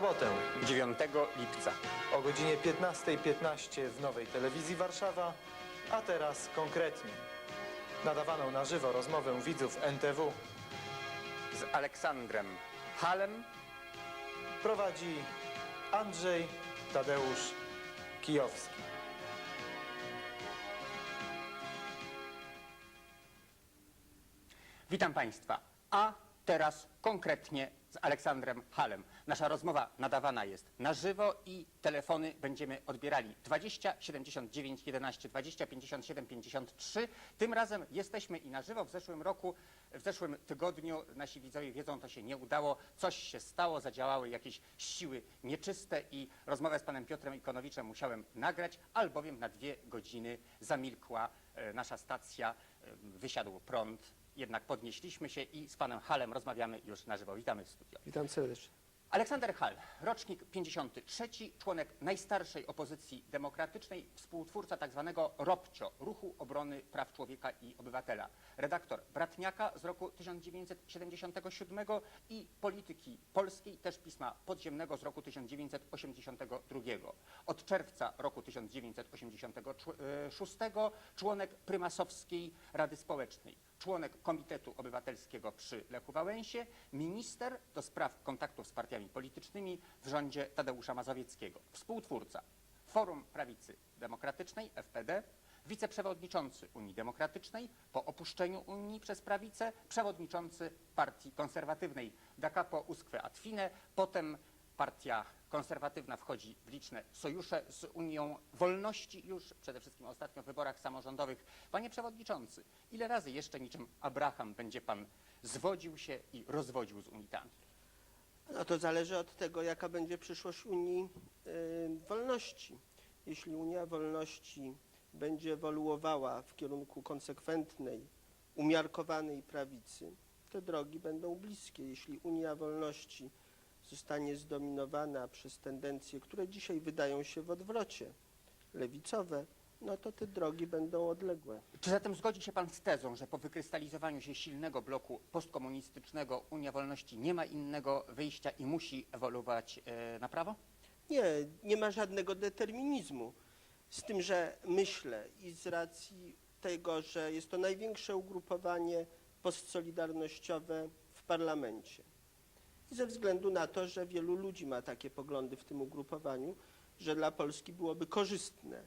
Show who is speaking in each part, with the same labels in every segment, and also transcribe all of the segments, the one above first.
Speaker 1: sobotę
Speaker 2: 9 lipca.
Speaker 1: o godzinie 15.15 w Nowej Telewizji Warszawa, a teraz konkretnie. Nadawaną na żywo rozmowę widzów NTW
Speaker 2: z Aleksandrem Halem.
Speaker 1: prowadzi Andrzej Tadeusz Kijowski.
Speaker 2: Witam Państwa. A teraz konkretnie z Aleksandrem Halem. Nasza rozmowa nadawana jest na żywo i telefony będziemy odbierali 20 79 11 20 57 53. Tym razem jesteśmy i na żywo. W zeszłym roku, w zeszłym tygodniu nasi widzowie wiedzą, to się nie udało. Coś się stało, zadziałały jakieś siły nieczyste i rozmowę z panem Piotrem Ikonowiczem musiałem nagrać, albowiem na dwie godziny zamilkła e, nasza stacja, e, wysiadł prąd. Jednak podnieśliśmy się i z panem Halem rozmawiamy już na żywo. Witamy w studio.
Speaker 3: Witam serdecznie.
Speaker 2: Aleksander Hall, rocznik 53, członek najstarszej opozycji demokratycznej, współtwórca tzw. ROPCIO, Ruchu Obrony Praw Człowieka i Obywatela, redaktor Bratniaka z roku 1977 i Polityki Polskiej, też pisma podziemnego z roku 1982. Od czerwca roku 1986 członek prymasowskiej Rady Społecznej członek Komitetu Obywatelskiego przy Lechu Wałęsie, minister do spraw kontaktów z partiami politycznymi w rządzie Tadeusza Mazowieckiego, współtwórca Forum Prawicy Demokratycznej, FPD, wiceprzewodniczący Unii Demokratycznej, po opuszczeniu Unii przez prawicę, przewodniczący Partii Konserwatywnej Da Capo Usque Ad Fine, potem Partia konserwatywna wchodzi w liczne sojusze z Unią Wolności już, przede wszystkim ostatnio w wyborach samorządowych. Panie Przewodniczący, ile razy jeszcze niczym Abraham będzie Pan zwodził się i rozwodził z unitami?
Speaker 3: No to zależy od tego, jaka będzie przyszłość Unii y, Wolności. Jeśli Unia Wolności będzie ewoluowała w kierunku konsekwentnej, umiarkowanej prawicy, te drogi będą bliskie. Jeśli Unia Wolności zostanie zdominowana przez tendencje, które dzisiaj wydają się w odwrocie, lewicowe, no to te drogi będą odległe.
Speaker 2: Czy zatem zgodzi się Pan z tezą, że po wykrystalizowaniu się silnego bloku postkomunistycznego Unia Wolności nie ma innego wyjścia i musi ewoluować e, na prawo?
Speaker 3: Nie, nie ma żadnego determinizmu. Z tym, że myślę i z racji tego, że jest to największe ugrupowanie postsolidarnościowe w parlamencie. Ze względu na to, że wielu ludzi ma takie poglądy w tym ugrupowaniu, że dla Polski byłoby korzystne,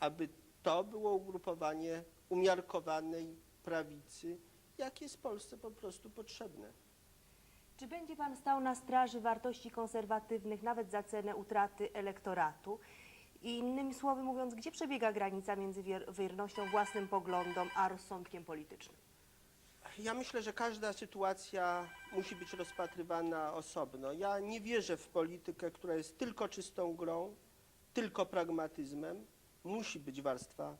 Speaker 3: aby to było ugrupowanie umiarkowanej prawicy, jakie jest Polsce po prostu potrzebne.
Speaker 4: Czy będzie Pan stał na straży wartości konserwatywnych nawet za cenę utraty elektoratu? I innymi słowy mówiąc, gdzie przebiega granica między wier- wiernością własnym poglądom a rozsądkiem politycznym?
Speaker 3: Ja myślę, że każda sytuacja musi być rozpatrywana osobno. Ja nie wierzę w politykę, która jest tylko czystą grą, tylko pragmatyzmem. Musi być warstwa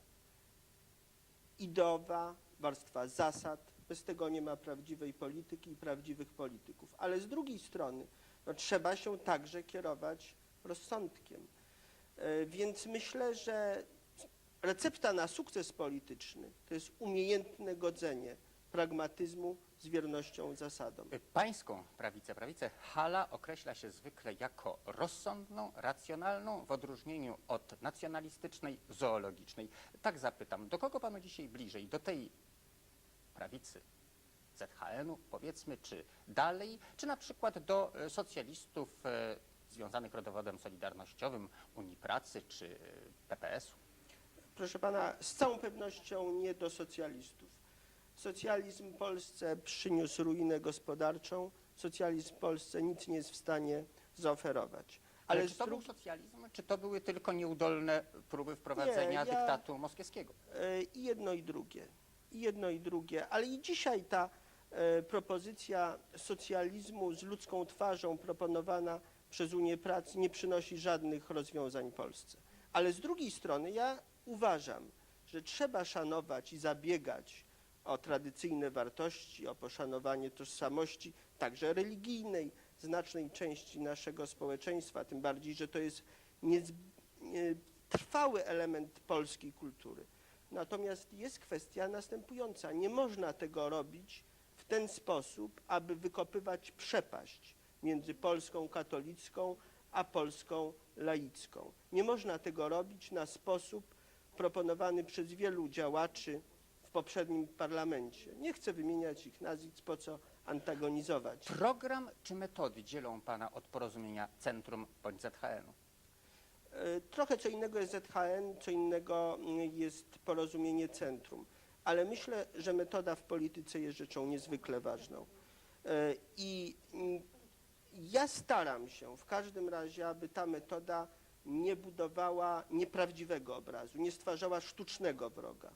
Speaker 3: ideowa, warstwa zasad. Bez tego nie ma prawdziwej polityki i prawdziwych polityków. Ale z drugiej strony no, trzeba się także kierować rozsądkiem. E, Więc myślę, że recepta na sukces polityczny to jest umiejętne godzenie pragmatyzmu z wiernością zasadom.
Speaker 2: Pańską prawicę, prawicę Hala określa się zwykle jako rozsądną, racjonalną, w odróżnieniu od nacjonalistycznej, zoologicznej. Tak zapytam, do kogo panu dzisiaj bliżej? Do tej prawicy ZHN-u, powiedzmy, czy dalej, czy na przykład do e, socjalistów e, związanych rodowodem solidarnościowym, Unii Pracy, czy PPS-u?
Speaker 3: Proszę pana, z całą pewnością nie do socjalistów. Socjalizm Polsce przyniósł ruinę gospodarczą, socjalizm Polsce nic nie jest w stanie zaoferować.
Speaker 2: Ale
Speaker 3: Ale
Speaker 2: czy to był socjalizm, czy to były tylko nieudolne próby wprowadzenia
Speaker 3: Nie, ja-
Speaker 2: dyktatu moskiewskiego?
Speaker 3: E, I jedno i drugie. I jedno i drugie. Ale i dzisiaj ta e, propozycja socjalizmu z ludzką twarzą proponowana przez Unię Pracy nie przynosi żadnych rozwiązań Polsce. Ale z drugiej strony ja uważam, że trzeba szanować i zabiegać o tradycyjne wartości, o poszanowanie tożsamości, także religijnej, znacznej części naszego społeczeństwa, tym bardziej, że to jest trwały element polskiej kultury. Natomiast jest kwestia następująca. Nie można tego robić w ten sposób, aby wykopywać przepaść między Polską katolicką a Polską laicką. Nie można tego robić na sposób proponowany przez wielu działaczy poprzednim parlamencie. Nie chcę wymieniać ich nazwisk, po co antagonizować.
Speaker 2: Program czy metody dzielą pana od porozumienia Centrum bądź ZHN-u?
Speaker 3: E, Trochę co innego jest ZHN, co innego jest porozumienie centrum, ale myślę, że metoda w polityce jest rzeczą niezwykle ważną. E, I mm, ja staram się w każdym razie, aby ta metoda nie budowała nieprawdziwego obrazu, nie stwarzała sztucznego wroga.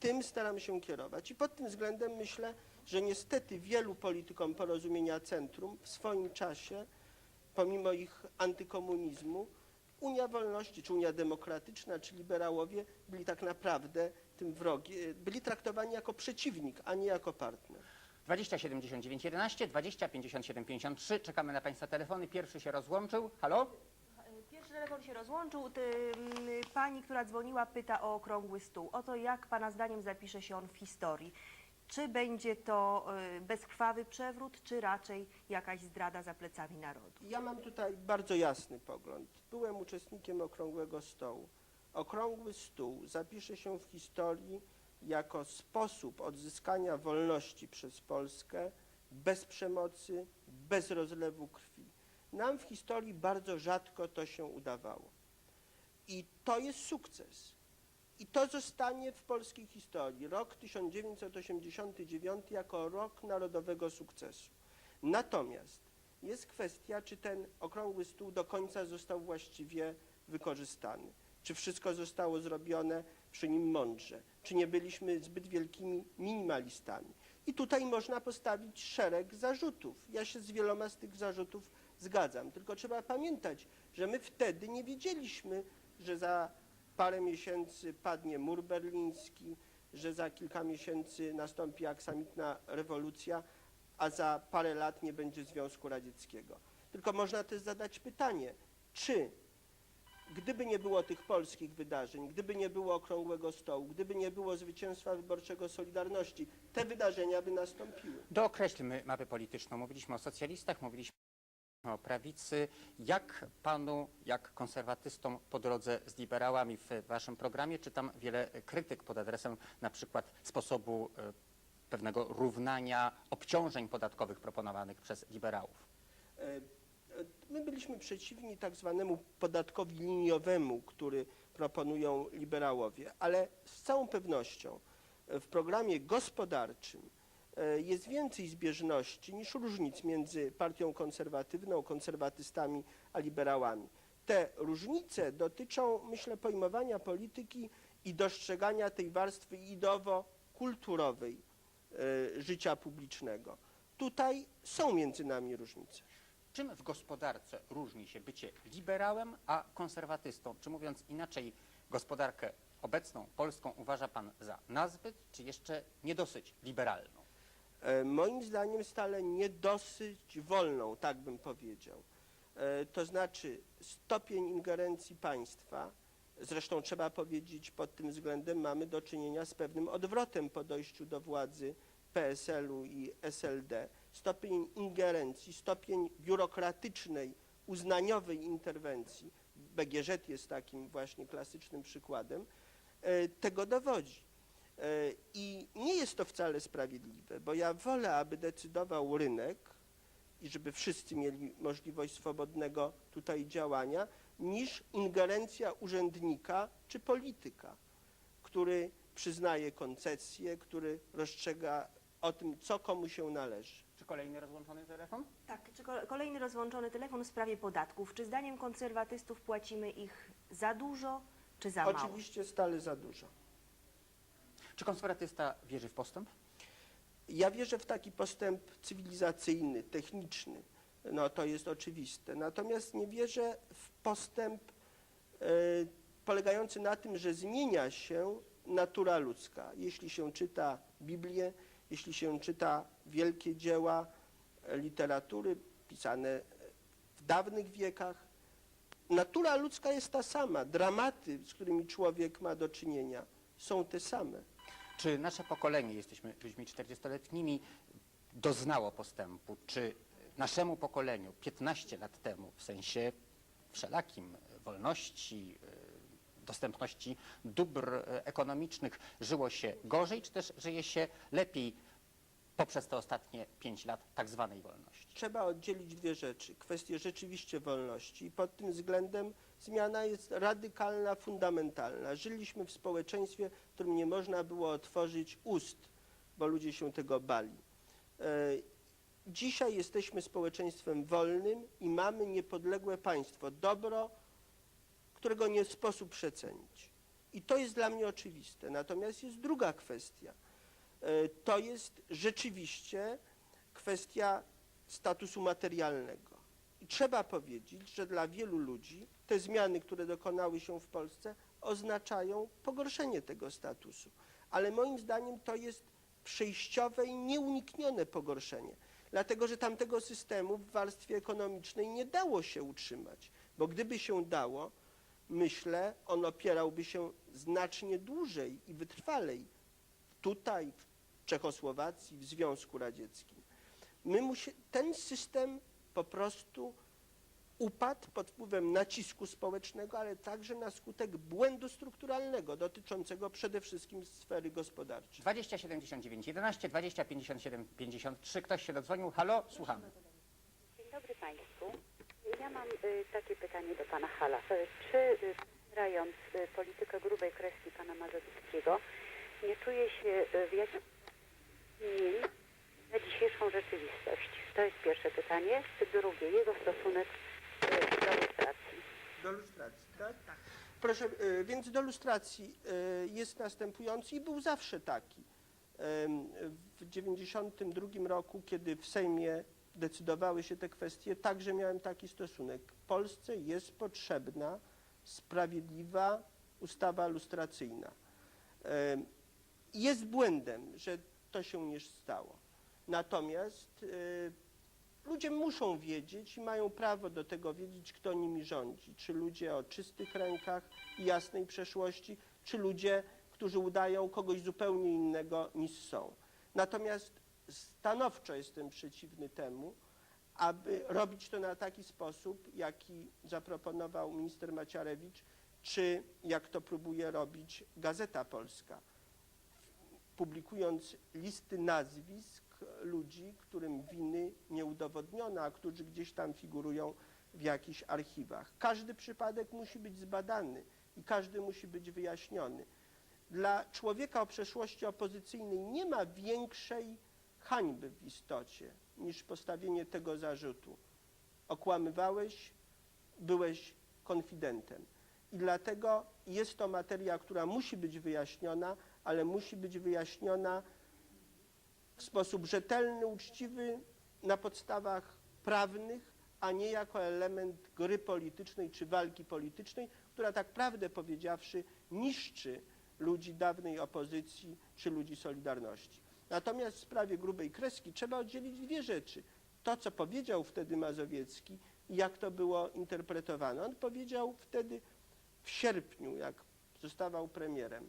Speaker 3: Tym staram się kierować. I pod tym względem myślę, że niestety wielu politykom porozumienia centrum w swoim czasie, pomimo ich antykomunizmu, Unia Wolności, czy Unia Demokratyczna, czy liberałowie byli tak naprawdę tym wrogi, byli traktowani jako przeciwnik, a nie jako partner.
Speaker 2: 20 79 11, 20 57 53. Czekamy na państwa telefony. Pierwszy się rozłączył. Halo?
Speaker 4: Telefon się rozłączył. Ty, mm, pani, która dzwoniła, pyta o okrągły stół. O to, jak pana zdaniem zapisze się on w historii. Czy będzie to y, bezkrwawy przewrót, czy raczej jakaś zdrada za plecami narodu?
Speaker 3: Ja mam tutaj bardzo jasny pogląd. Byłem uczestnikiem Okrągłego Stołu. Okrągły Stół zapisze się w historii jako sposób odzyskania wolności przez Polskę bez przemocy, bez rozlewu krwi. Nam w historii bardzo rzadko to się udawało. I to jest sukces. I to zostanie w polskiej historii. Rok 1989 jako rok narodowego sukcesu. Natomiast jest kwestia, czy ten okrągły stół do końca został właściwie wykorzystany. Czy wszystko zostało zrobione przy nim mądrze? Czy nie byliśmy zbyt wielkimi minimalistami? I tutaj można postawić szereg zarzutów. Ja się z wieloma z tych zarzutów zgadzam. Tylko trzeba pamiętać, że my wtedy nie wiedzieliśmy, że za parę miesięcy padnie mur berliński, że za kilka miesięcy nastąpi aksamitna rewolucja, a za parę lat nie będzie Związku Radzieckiego. Tylko można też zadać pytanie, czy gdyby nie było tych polskich wydarzeń, gdyby nie było okrągłego stołu, gdyby nie było zwycięstwa wyborczego Solidarności, te wydarzenia by nastąpiły.
Speaker 2: Dookreślmy mapę polityczną. Mówiliśmy o socjalistach, mówiliśmy prawicy. Jak panu, jak konserwatystom po drodze z liberałami w waszym programie czytam wiele krytyk pod adresem na przykład sposobu e, pewnego równania obciążeń podatkowych proponowanych przez liberałów.
Speaker 3: E, e, My byliśmy przeciwni tak zwanemu podatkowi liniowemu, który proponują liberałowie, ale z całą pewnością w programie gospodarczym jest więcej zbieżności niż różnic między partią konserwatywną, konserwatystami a liberałami. Te różnice dotyczą, myślę, pojmowania polityki i dostrzegania tej warstwy ideowo-kulturowej e, życia publicznego. Tutaj są między nami różnice.
Speaker 2: Czym w gospodarce różni się bycie liberałem a konserwatystą? Czy mówiąc inaczej, gospodarkę obecną, polską uważa pan za nazbyt, czy jeszcze nie dosyć liberalną?
Speaker 3: E, Moim zdaniem stale nie dosyć wolną, tak bym powiedział. E, To znaczy stopień ingerencji państwa, zresztą trzeba powiedzieć pod tym względem mamy do czynienia z pewnym odwrotem po dojściu do władzy PSL-u i SLD. Stopień ingerencji, stopień biurokratycznej, uznaniowej interwencji, BGŻ jest takim właśnie klasycznym przykładem, e, tego dowodzi. E, I nie jest to wcale sprawiedliwe, bo ja wolę, aby decydował rynek i żeby wszyscy mieli możliwość swobodnego tutaj działania, niż ingerencja urzędnika czy polityka, który przyznaje koncesje, który rozstrzyga o tym, co komu się należy.
Speaker 2: Czy kolejny rozłączony telefon?
Speaker 4: Tak, czy ko- kolejny rozłączony telefon w sprawie podatków. Czy zdaniem konserwatystów płacimy ich za dużo, czy za mało?
Speaker 3: Oczywiście stale za dużo.
Speaker 2: Czy konserwatysta wierzy w postęp?
Speaker 3: Ja wierzę w taki postęp cywilizacyjny, techniczny. No to jest oczywiste. Natomiast nie wierzę w postęp e, polegający na tym, że zmienia się natura ludzka. Jeśli się czyta Biblię, jeśli się czyta wielkie dzieła e, literatury pisane w dawnych wiekach, natura ludzka jest ta sama. Dramaty, z którymi człowiek ma do czynienia, są te same.
Speaker 2: Czy nasze pokolenie, jesteśmy ludźmi 40-letnimi, doznało postępu? Czy naszemu pokoleniu 15 lat temu w sensie wszelakim wolności, e, dostępności dóbr e, ekonomicznych żyło się gorzej, czy też żyje się lepiej poprzez te ostatnie 5 lat tak zwanej wolności?
Speaker 3: Trzeba oddzielić dwie rzeczy. Kwestię rzeczywiście wolności i pod tym względem zmiana jest radykalna, fundamentalna. Żyliśmy w społeczeństwie, w którym nie można było otworzyć ust, bo ludzie się tego bali. E, Dzisiaj jesteśmy społeczeństwem wolnym i mamy niepodległe państwo, dobro, którego nie sposób przecenić. I to jest dla mnie oczywiste. Natomiast jest druga kwestia. E, To jest rzeczywiście kwestia statusu materialnego. I trzeba powiedzieć, że dla wielu ludzi te zmiany, które dokonały się w Polsce, oznaczają pogorszenie tego statusu. Ale moim zdaniem to jest przejściowe i nieuniknione pogorszenie, dlatego że tamtego systemu w warstwie ekonomicznej nie dało się utrzymać, bo gdyby się dało, myślę, on opierałby się znacznie dłużej i wytrwalej tutaj, w Czechosłowacji, w Związku Radzieckim. My musi, ten system po prostu upadł pod wpływem nacisku społecznego, ale także na skutek błędu strukturalnego dotyczącego przede wszystkim sfery gospodarczej.
Speaker 2: 20 79 11, 20 57 53. Ktoś się dodzwonił. Halo, słuchamy.
Speaker 5: Dzień dobry Państwu. Ja mam y, takie pytanie do Pana Hala. Y, Czy y, wspierając y, politykę grubej kreski Pana Mazowieckiego nie czuje się y, w jakimś na dzisiejszą rzeczywistość? To jest pierwsze pytanie. Drugie, jego stosunek y, do lustracji.
Speaker 3: Do lustracji, tak? Proszę, y, więc do lustracji y, jest następujący i był zawsze taki. W 92 roku, kiedy w Sejmie decydowały się te kwestie, także miałem taki stosunek. Polsce jest potrzebna sprawiedliwa ustawa lustracyjna. Jest błędem, że to się nie stało. Natomiast y, Ludzie muszą wiedzieć i mają prawo do tego wiedzieć, kto nimi rządzi. Czy ludzie o czystych rękach i jasnej przeszłości, czy ludzie, którzy udają kogoś zupełnie innego niż są. Natomiast stanowczo jestem przeciwny temu, aby robić to na taki sposób, jaki zaproponował minister Maciarewicz, czy jak to próbuje robić Gazeta Polska publikując listy nazwisk ludzi, którym winy nie udowodniono, a którzy gdzieś tam figurują w jakichś archiwach. Każdy przypadek musi być zbadany i każdy musi być wyjaśniony. Dla człowieka o przeszłości opozycyjnej nie ma większej hańby w istocie niż postawienie tego zarzutu. Okłamywałeś, byłeś konfidentem. I dlatego jest to materia, która musi być wyjaśniona, ale musi być wyjaśniona w sposób rzetelny, uczciwy, na podstawach prawnych, a nie jako element gry politycznej czy walki politycznej, która tak prawdę powiedziawszy niszczy ludzi dawnej opozycji czy ludzi Solidarności. Natomiast w sprawie grubej kreski trzeba oddzielić dwie rzeczy. To, co powiedział wtedy Mazowiecki i jak to było interpretowane. On powiedział wtedy w sierpniu, jak zostawał premierem,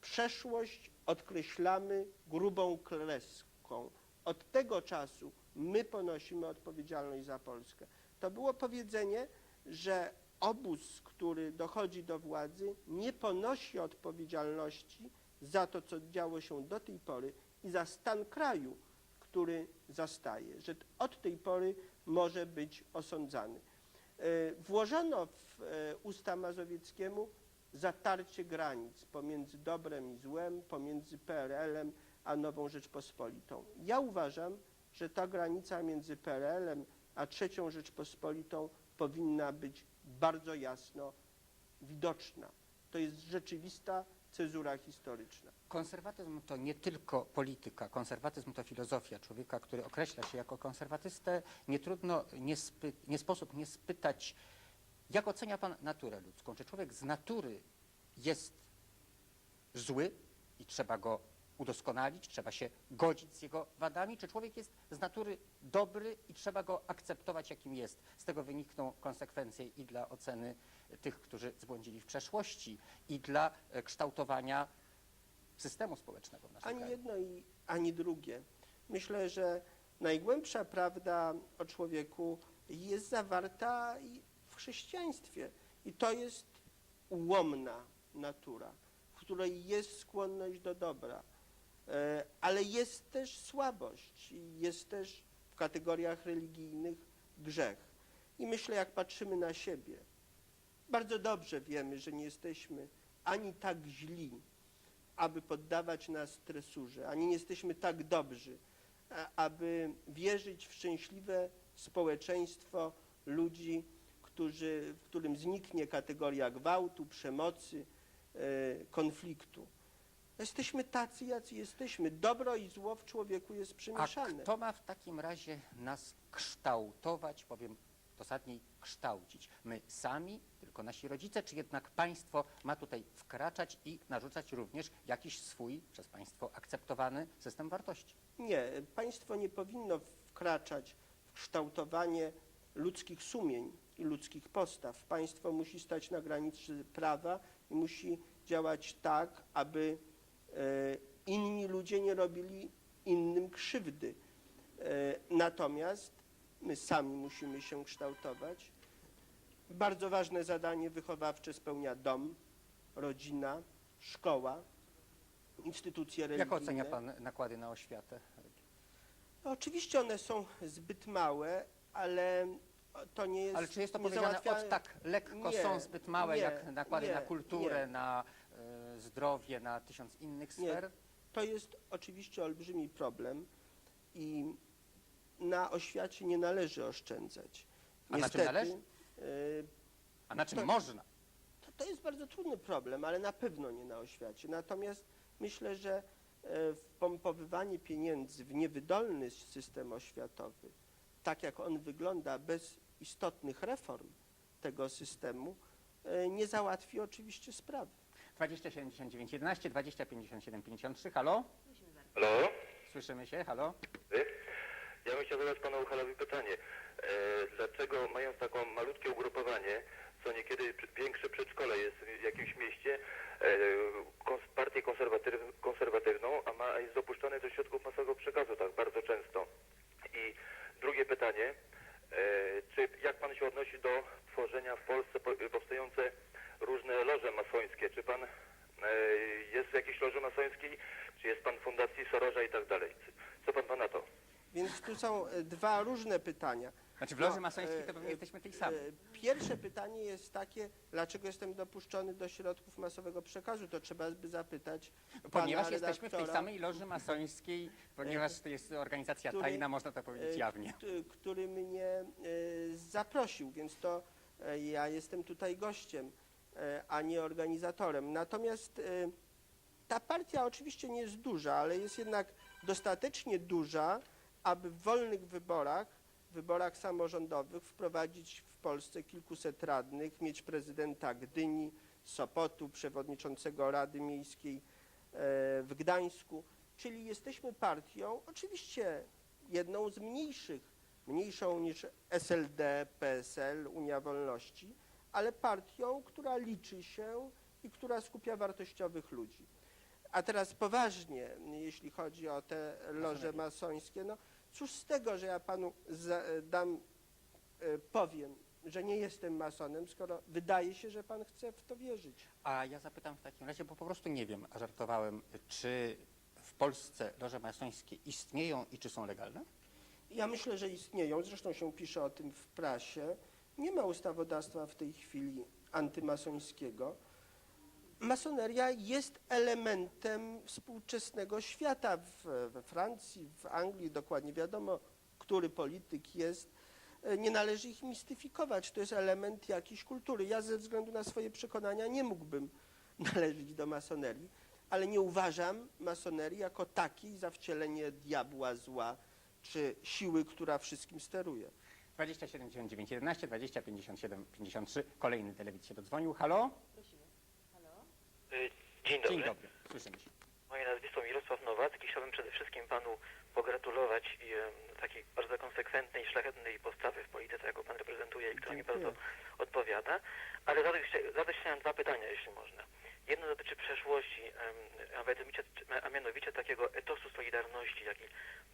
Speaker 3: przeszłość odkreślamy grubą kreską. Od tego czasu my ponosimy odpowiedzialność za Polskę. To było powiedzenie, że obóz, który dochodzi do władzy, nie ponosi odpowiedzialności za to, co działo się do tej pory i za stan kraju, który zastaje, że od tej pory może być osądzany. E, Włożono w e, usta Mazowieckiemu zatarcie granic pomiędzy dobrem i złem, pomiędzy PRL-em a Nową Rzeczpospolitą. Ja uważam, że ta granica między PRL-em a Trzecią Rzeczpospolitą powinna być bardzo jasno widoczna. To jest rzeczywista cezura historyczna.
Speaker 2: Konserwatyzm to nie tylko polityka, konserwatyzm to filozofia człowieka, który określa się jako konserwatystę. Nie trudno, nie, nie sposób nie spytać, jak ocenia pan naturę ludzką? Czy człowiek z natury jest zły i trzeba go udoskonalić, trzeba się godzić z jego wadami, czy człowiek jest z natury dobry i trzeba go akceptować jakim jest? Z tego wynikną konsekwencje i dla oceny tych, którzy zbłądzili w przeszłości i dla e, kształtowania systemu społecznego w naszym
Speaker 3: Ani
Speaker 2: kraju.
Speaker 3: jedno i ani drugie. Myślę, że najgłębsza prawda o człowieku jest zawarta chrześcijaństwie. I to jest ułomna natura, w której jest skłonność do dobra, E, ale jest też słabość, jest też w kategoriach religijnych grzech. I myślę, jak patrzymy na siebie, bardzo dobrze wiemy, że nie jesteśmy ani tak źli, aby poddawać nas tresurze, ani nie jesteśmy tak dobrzy, aby wierzyć w szczęśliwe społeczeństwo ludzi, którzy, w którym zniknie kategoria gwałtu, przemocy, e, konfliktu. Jesteśmy tacy, jacy jesteśmy. Dobro i zło w człowieku jest
Speaker 2: A
Speaker 3: przemieszane.
Speaker 2: kto ma w takim razie nas kształtować, powiem dosadniej kształcić? My sami, tylko nasi rodzice, czy jednak państwo ma tutaj wkraczać i narzucać również jakiś swój, przez państwo akceptowany system wartości?
Speaker 3: Nie, państwo nie powinno wkraczać w kształtowanie ludzkich sumień i ludzkich postaw. Państwo musi stać na granicy prawa i musi działać tak, aby e, inni ludzie nie robili innym krzywdy. E, natomiast my sami musimy się kształtować. Bardzo ważne zadanie wychowawcze spełnia dom, rodzina, szkoła, instytucje religijne.
Speaker 2: Jak ocenia pan nakłady na oświatę?
Speaker 3: No, oczywiście one są zbyt małe, ale to nie jest.
Speaker 2: Ale czy jest to powiedziane od tak lekko,
Speaker 3: Nie,
Speaker 2: są zbyt małe
Speaker 3: nie,
Speaker 2: jak nakłady
Speaker 3: nie,
Speaker 2: na kulturę,
Speaker 3: nie.
Speaker 2: na e, zdrowie, na tysiąc innych
Speaker 3: Nie.
Speaker 2: sfer?
Speaker 3: To jest oczywiście olbrzymi problem i na oświacie nie należy oszczędzać.
Speaker 2: A na czym należy?
Speaker 3: y,
Speaker 2: A na czym
Speaker 3: To-
Speaker 2: można?
Speaker 3: To, to jest bardzo trudny problem, ale na pewno nie na oświacie. Natomiast myślę, że e, wpompowywanie pieniędzy w niewydolny system oświatowy, tak jak on wygląda, bez istotnych reform tego systemu, e, nie załatwi oczywiście sprawy.
Speaker 2: 20 79 11, 20 57 53, halo?
Speaker 6: Halo?
Speaker 2: Słyszymy się, halo?
Speaker 6: Wy? Ja bym chciał zadać panu Uchalowi pytanie. E, dlaczego mając taką malutkie ugrupowanie, co niekiedy większe przedszkole jest w jakimś mieście, e, kons- partię konserwatyw- konserwatywną, a ma, jest dopuszczony do środków masowego przekazu tak bardzo często? I drugie pytanie, czy jak pan się odnosi do tworzenia w Polsce po, powstające różne loże masońskie? Czy pan e, jest w jakiejś loży masońskiej? Czy jest pan w fundacji Soroża i tak dalej? Co pan ma na to?
Speaker 3: Więc tu są e, dwa różne pytania.
Speaker 2: Znaczy w loży
Speaker 3: No,
Speaker 2: masońskiej to
Speaker 3: e,
Speaker 2: pewnie
Speaker 3: e,
Speaker 2: jesteśmy tej samej.
Speaker 3: E, Pierwsze pytanie jest takie, dlaczego jestem dopuszczony do środków masowego przekazu? To trzeba by zapytać
Speaker 2: Ponieważ
Speaker 3: pana
Speaker 2: jesteśmy w tej
Speaker 3: redaktora,
Speaker 2: samej loży masońskiej, ponieważ to jest organizacja
Speaker 3: który-
Speaker 2: tajna, można to powiedzieć jawnie.
Speaker 3: który mnie e, zaprosił, więc to e, ja jestem tutaj gościem, e, a nie organizatorem. Natomiast e, ta partia oczywiście nie jest duża, ale jest jednak dostatecznie duża, aby w wolnych wyborach, wyborach samorządowych wprowadzić w Polsce kilkuset radnych, mieć prezydenta Gdyni, Sopotu, przewodniczącego Rady Miejskiej e, w Gdańsku. Czyli jesteśmy partią, oczywiście jedną z mniejszych, mniejszą niż SLD, PSL, Unia Wolności, ale partią, która liczy się i która skupia wartościowych ludzi. A teraz poważnie, jeśli chodzi o te loże masońskie, no cóż z tego, że ja panu za, dam, e, powiem, że nie jestem masonem, skoro wydaje się, że pan chce w to wierzyć.
Speaker 2: A ja zapytam w takim razie, bo po prostu nie wiem, a żartowałem, czy w Polsce loże masońskie istnieją i czy są legalne?
Speaker 3: Ja myślę, że istnieją, zresztą się pisze o tym w prasie. Nie ma ustawodawstwa w tej chwili antymasońskiego. Masoneria jest elementem współczesnego świata. We Francji, w Anglii dokładnie wiadomo, który polityk jest. E, Nie należy ich mistyfikować. To jest element jakiejś kultury. Ja ze względu na swoje przekonania nie mógłbym należeć do masonerii, ale nie uważam masonerii jako takiej za wcielenie diabła, zła czy siły, która wszystkim steruje.
Speaker 2: 20 79 11, 20 57 53, kolejny telewizor się dodzwonił, halo?
Speaker 7: Dzień dobry.
Speaker 2: Dzień dobry, słyszymy się.
Speaker 7: Moje nazwisko Mirosław Nowacki. Chciałbym przede wszystkim panu pogratulować em, takiej bardzo konsekwentnej szlachetnej postawy w polityce, jaką pan reprezentuje i która mi bardzo odpowiada. Ale zadać, zadać chciałem dwa pytania, jeśli można. Jedno dotyczy przeszłości, em, a mianowicie, a mianowicie takiego etosu solidarności, jaki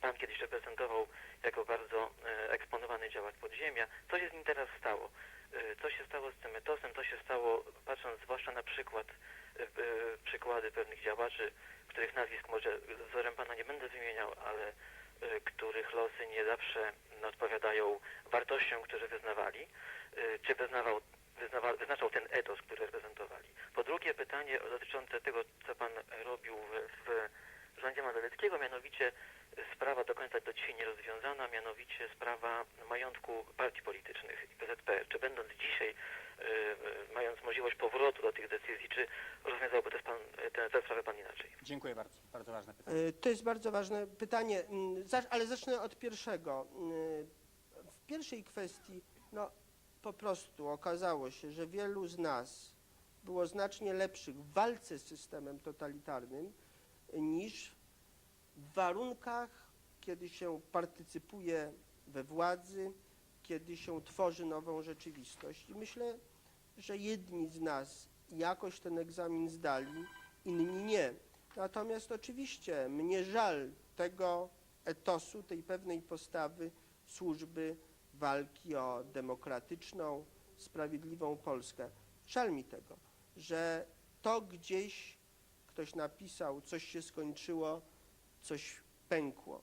Speaker 7: pan kiedyś reprezentował jako bardzo e, eksponowany działacz podziemia. Co się z nim teraz stało? E, Co się stało z tym etosem? Co się stało, patrząc zwłaszcza na przykład, e, e, przykłady pewnych działaczy, których nazwisk może wzorem pana nie będę wymieniał, ale których losy nie zawsze odpowiadają wartościom, które wyznawali, czy wyznawał, wyznawa, wyznaczał ten etos, który reprezentowali. Po drugie pytanie dotyczące tego, co pan robił w, w rządzie Mazowieckiego, mianowicie sprawa do końca do dzisiaj nierozwiązana, mianowicie sprawa majątku partii politycznych i PZPR. Czy będąc dzisiaj, e, e, mając możliwość powrotu do tych decyzji, czy rozwiązałby tę pan, tę, tę sprawę pan inaczej?
Speaker 2: Dziękuję bardzo. Bardzo ważne pytanie.
Speaker 3: To jest bardzo ważne pytanie, Mm, zacz- ale zacznę od pierwszego. W pierwszej kwestii, no po prostu okazało się, że wielu z nas było znacznie lepszych w walce z systemem totalitarnym niż w warunkach, kiedy się partycypuje we władzy, kiedy się tworzy nową rzeczywistość. I myślę, że jedni z nas jakoś ten egzamin zdali, inni nie. Natomiast oczywiście mnie żal tego etosu, tej pewnej postawy służby walki o demokratyczną, sprawiedliwą Polskę. Żal mi tego, że to gdzieś ktoś napisał, coś się skończyło, coś pękło.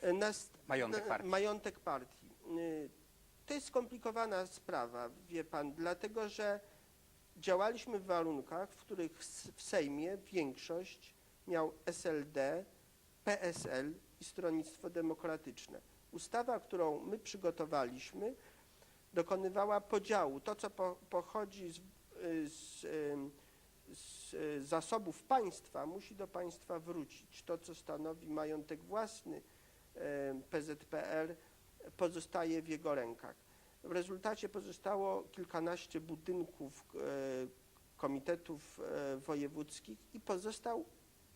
Speaker 3: E, Nas,
Speaker 2: Majątek partii.
Speaker 3: Majątek partii. Y, To jest skomplikowana sprawa, wie pan, dlatego że działaliśmy w warunkach, w których w Sejmie większość miał SLD, PSL i Stronnictwo Demokratyczne. Ustawa, którą my przygotowaliśmy, dokonywała podziału. To, co po, pochodzi z, y, z, z y, zasobów państwa, musi do państwa wrócić. To, co stanowi majątek własny ym, PZPR, pozostaje w jego rękach. W rezultacie pozostało kilkanaście budynków e, komitetów e, wojewódzkich i pozostał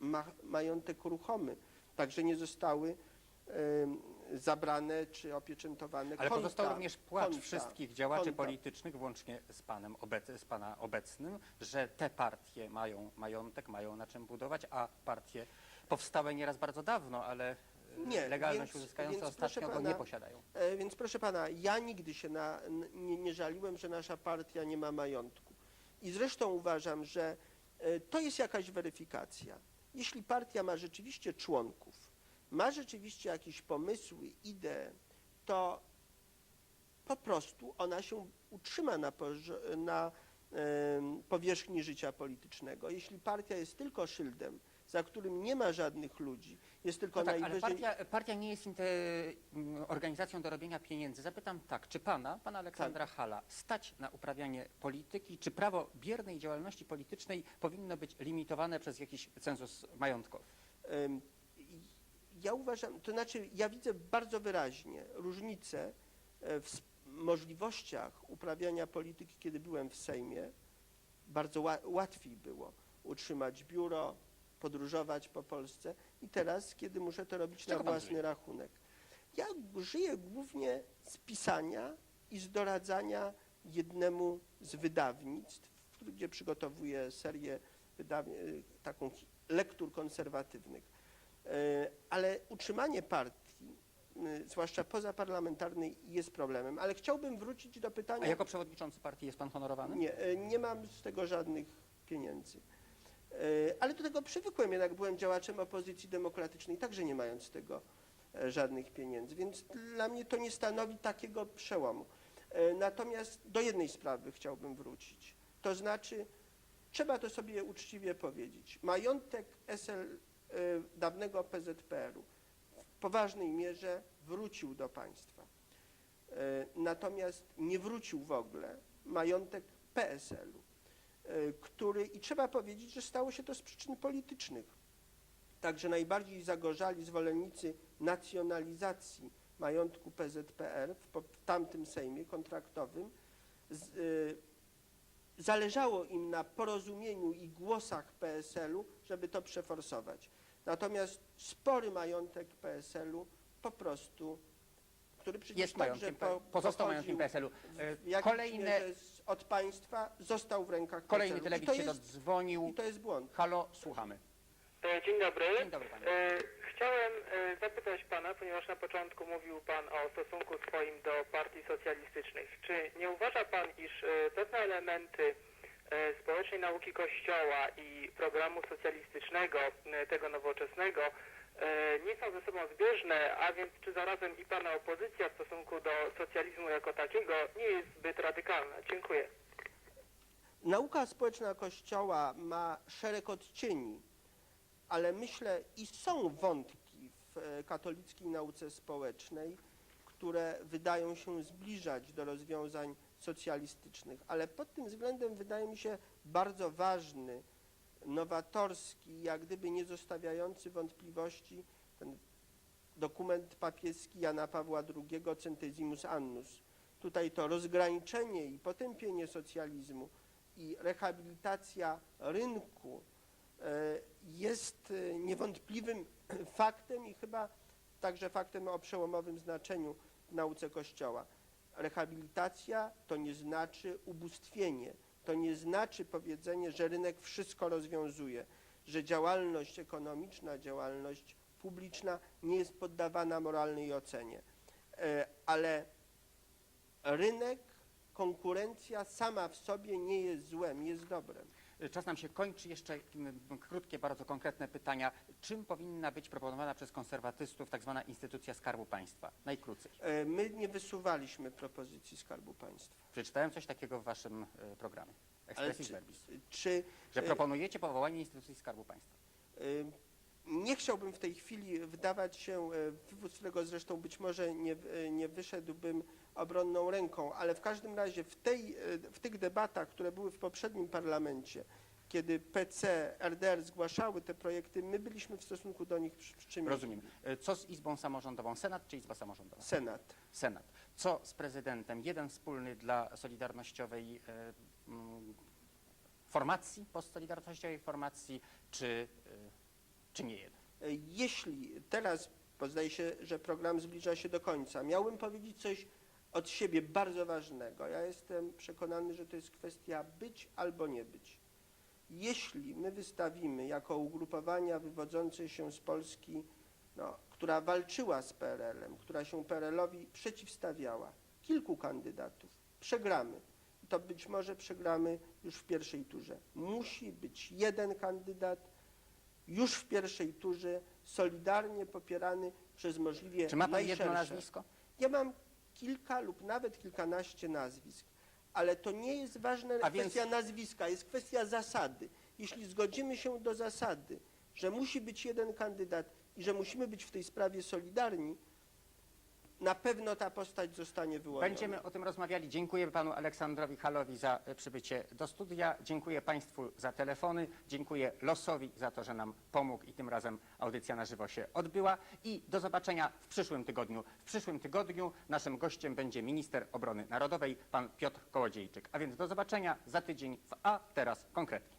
Speaker 3: ma, majątek ruchomy. Także nie zostały zabrane czy opieczętowane
Speaker 2: Ale
Speaker 3: konta,
Speaker 2: pozostał również płacz
Speaker 3: konta,
Speaker 2: wszystkich działaczy
Speaker 3: konta.
Speaker 2: politycznych, włącznie z panem obec, z pana obecnym, że te partie mają majątek, mają na czym budować, a partie powstałe nieraz bardzo dawno, ale e,
Speaker 3: Nie,
Speaker 2: legalność
Speaker 3: więc-
Speaker 2: uzyskujące
Speaker 3: więc
Speaker 2: ostatnio go
Speaker 3: pana,
Speaker 2: nie posiadają.
Speaker 3: E, Więc proszę pana, ja nigdy się na, nie, nie żaliłem, że nasza partia nie ma majątku. I zresztą uważam, że e, to jest jakaś weryfikacja. Jeśli partia ma rzeczywiście członków, ma rzeczywiście jakieś pomysły, idee, to po prostu ona się utrzyma na, na powierzchni życia politycznego. Jeśli partia jest tylko szyldem, za którym nie ma żadnych ludzi, jest tylko
Speaker 2: No tak, ale
Speaker 3: najwyżej...
Speaker 2: partia, partia nie jest mm, organizacją do robienia pieniędzy. Zapytam tak, czy pana, pana Aleksandra
Speaker 3: Tak.
Speaker 2: Hala, stać na uprawianie polityki, czy prawo biernej działalności politycznej powinno być limitowane przez jakiś cenzus majątkowy?
Speaker 3: Ja uważam, to znaczy ja widzę bardzo wyraźnie różnicę e, w możliwościach uprawiania polityki, kiedy byłem w Sejmie. Bardzo ła- łatwiej było utrzymać biuro, podróżować po Polsce i teraz, kiedy muszę to robić
Speaker 2: czego
Speaker 3: na własny
Speaker 2: żyje?
Speaker 3: rachunek. Ja żyję głównie z pisania i z doradzania jednemu z wydawnictw, gdzie przygotowuję serię y, taką lektur konserwatywnych. E, Ale utrzymanie partii, y, zwłaszcza pozaparlamentarnej, jest problemem. Ale chciałbym wrócić do
Speaker 2: A
Speaker 3: pytania.
Speaker 2: jako przewodniczący partii jest pan honorowany?
Speaker 3: Nie, e, nie mam z tego żadnych pieniędzy. E, Ale do tego przywykłem, jednak byłem działaczem opozycji demokratycznej, także nie mając z tego żadnych pieniędzy, więc dla mnie to nie stanowi takiego przełomu. Natomiast do jednej sprawy chciałbym wrócić. To znaczy, trzeba to sobie uczciwie powiedzieć. Majątek SL dawnego PZPR-u w poważnej mierze wrócił do państwa. E, Natomiast nie wrócił w ogóle majątek PSL-u, e, który, i trzeba powiedzieć, że stało się to z przyczyn politycznych. Także najbardziej zagorzali zwolennicy nacjonalizacji majątku PZPR w, tamtym Sejmie kontraktowym. Z, zależało im na porozumieniu i głosach PSL-u, żeby to przeforsować. Natomiast spory majątek PSL-u po prostu który przecież
Speaker 2: Jest
Speaker 3: także
Speaker 2: majątkiem,
Speaker 3: po,
Speaker 2: pozostał majątkiem PSL-u.
Speaker 3: w
Speaker 2: E,
Speaker 3: jakiejś
Speaker 2: Kolejne,
Speaker 3: mierze z, od państwa, został w rękach
Speaker 2: kolejny
Speaker 3: PSL-u. I
Speaker 2: telewidz
Speaker 3: to
Speaker 2: się
Speaker 3: jest,
Speaker 2: dodzwonił.
Speaker 3: I to jest błąd.
Speaker 2: Halo, słuchamy.
Speaker 8: E, Dzień dobry.
Speaker 2: Dzień dobry panie.
Speaker 8: E, Chciałem e, zapytać pana, ponieważ na początku mówił pan o stosunku swoim do partii socjalistycznych. Czy nie uważa pan, iż e, pewne elementy e, społecznej nauki Kościoła i programu socjalistycznego, tego nowoczesnego, nie są ze sobą zbieżne, a więc czy zarazem i pana opozycja w stosunku do socjalizmu jako takiego nie jest zbyt radykalna? Dziękuję.
Speaker 3: Nauka społeczna Kościoła ma szereg odcieni, ale myślę i są wątki w e, katolickiej nauce społecznej, które wydają się zbliżać do rozwiązań socjalistycznych, ale pod tym względem wydaje mi się bardzo ważny, nowatorski, jak gdyby nie zostawiający wątpliwości ten dokument papieski Jana Pawła II Centesimus Annus. Tutaj to rozgraniczenie i potępienie socjalizmu i rehabilitacja rynku jest e, niewątpliwym faktem i chyba także faktem o przełomowym znaczeniu w nauce Kościoła. Rehabilitacja to nie znaczy ubóstwienie, to nie znaczy powiedzenie, że rynek wszystko rozwiązuje, że działalność ekonomiczna, działalność publiczna nie jest poddawana moralnej ocenie. E, Ale rynek, konkurencja sama w sobie nie jest złem, jest dobrem.
Speaker 2: Czas nam się kończy. Jeszcze mm, krótkie, bardzo konkretne pytania. Czym powinna być proponowana przez konserwatystów tak zwana instytucja Skarbu Państwa? Najkrócej.
Speaker 3: E, My nie wysuwaliśmy propozycji Skarbu Państwa.
Speaker 2: Przeczytałem coś takiego w waszym e, programie. Expressis
Speaker 3: czy,
Speaker 2: verbis.
Speaker 3: czy
Speaker 2: Że
Speaker 3: e,
Speaker 2: proponujecie powołanie instytucji Skarbu Państwa.
Speaker 3: Nie chciałbym w tej chwili wdawać się e, w wywód, z którego zresztą być może nie, e, nie wyszedłbym obronną ręką, ale w każdym razie w, tej, e, w tych debatach, które były w poprzednim parlamencie, kiedy PC, RDR zgłaszały te projekty, my byliśmy w stosunku do nich przy- przyczynni.
Speaker 2: Rozumiem. Co z Izbą Samorządową? Senat czy Izba Samorządowa?
Speaker 3: Senat.
Speaker 2: Senat. Co z prezydentem? Jeden wspólny dla solidarnościowej formacji, postsolidarnościowej formacji, czy, czy nie jeden?
Speaker 3: E, Jeśli teraz, bo zdaje się, że program zbliża się do końca, miałbym powiedzieć coś od siebie bardzo ważnego. Ja jestem przekonany, że to jest kwestia być albo nie być. Jeśli my wystawimy jako ugrupowania wywodzące się z Polski, no, która walczyła z PRL-em, która się PRL-owi przeciwstawiała, kilku kandydatów, przegramy. To być może przegramy już w pierwszej turze. Musi być jeden kandydat, już w pierwszej turze solidarnie popierany przez możliwie
Speaker 2: Czy ma pan
Speaker 3: najszersze.
Speaker 2: jedno nazwisko?
Speaker 3: Ja mam kilka lub nawet kilkanaście nazwisk, ale to nie jest ważna
Speaker 2: A więc-
Speaker 3: kwestia nazwiska, jest kwestia zasady. Jeśli zgodzimy się do zasady, że musi być jeden kandydat i że musimy być w tej sprawie solidarni, na pewno ta postać zostanie wyłoniona.
Speaker 2: Będziemy o tym rozmawiali. Dziękuję panu Aleksandrowi Halowi za e, przybycie do studia. Dziękuję państwu za telefony. Dziękuję losowi za to, że nam pomógł i tym razem audycja na żywo się odbyła. I do zobaczenia w przyszłym tygodniu. W przyszłym tygodniu naszym gościem będzie minister obrony narodowej, pan Piotr Kołodziejczyk. A więc do zobaczenia za tydzień w A teraz konkretnie.